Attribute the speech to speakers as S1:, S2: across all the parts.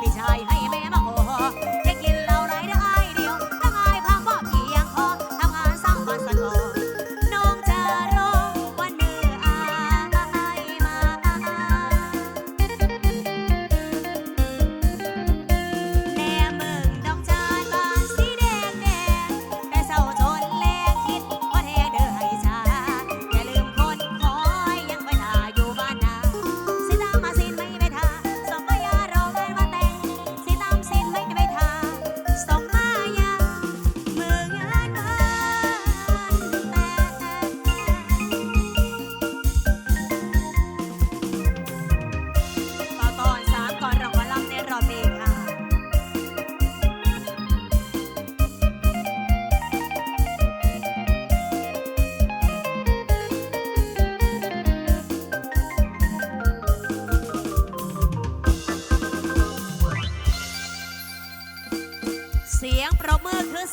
S1: พี่ชา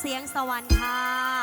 S1: เสียงสวรรค์ค่ะ